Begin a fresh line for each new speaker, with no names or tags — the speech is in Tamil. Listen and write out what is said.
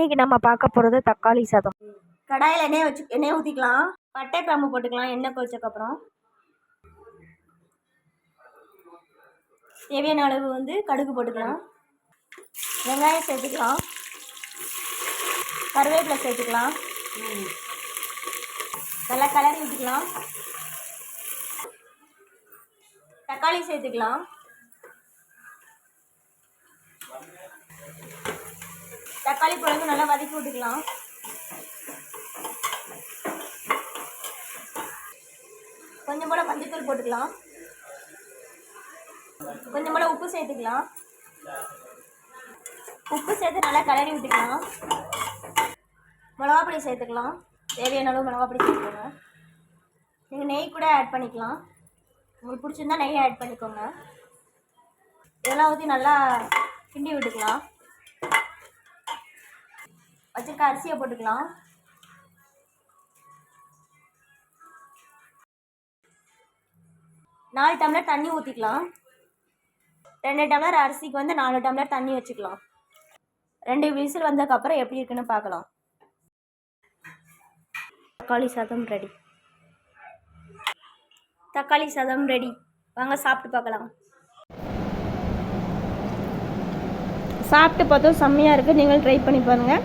இன்னைக்கு நம்ம பார்க்க போகிறது தக்காளி சாதம்.
கடாயில் எண்ணெய் வச்சு எண்ணெய் ஊற்றிக்கலாம் பட்டை கிராம்பு போட்டுக்கலாம் எண்ணெய் கொதிச்சக்கப்புறம் தேவையான அளவு வந்து கடுகு போட்டுக்கலாம். வெங்காயம் சேர்த்துக்கலாம். கருவேப்பிலை சேர்த்துக்கலாம். நல்லா கலரி ஊற்றிக்கலாம் தக்காளி சேர்த்துக்கலாம். தக்காளி குழம்பு நல்லா வதக்கி விட்டுக்கலாம். கொஞ்சம் போல் மஞ்சத்தூள் போட்டுக்கலாம். கொஞ்சம் போல் உப்பு சேர்த்துக்கலாம். உப்பு சேர்த்து நல்லா கிளறி விட்டுக்கலாம். மிளகாப்பொடி சேர்த்துக்கலாம். தேவையான அளவு மிளகாப்பொடி சேர்த்துக்கோங்க. நீங்கள் நெய் கூட ஆட் பண்ணிக்கலாம். உங்களுக்கு பிடிச்சிருந்தா நெய் ஆட் பண்ணிக்கோங்க. இதெல்லாம் ஊற்றி நல்லா கிண்டி விட்டுக்கலாம். வச்சிருக்க அரிசியை போட்டுக்கலாம். நாலு டம்ளர் தண்ணி ஊற்றிக்கலாம் ரெண்டு டம்ளர் அரிசிக்கு வந்து நாலு டம்ளர் தண்ணி வச்சுக்கலாம். ரெண்டு விசில் வந்ததுக்கப்புறம் எப்படி இருக்குன்னு பார்க்கலாம்.
தக்காளி சாதம் ரெடி.
தக்காளி சாதம் ரெடி. வாங்க சாப்பிட்டு பார்க்கலாம்.
சாப்பிட்டு பார்த்தோம் செம்மையாக இருக்குது நீங்கள் ட்ரை பண்ணி பாருங்கள்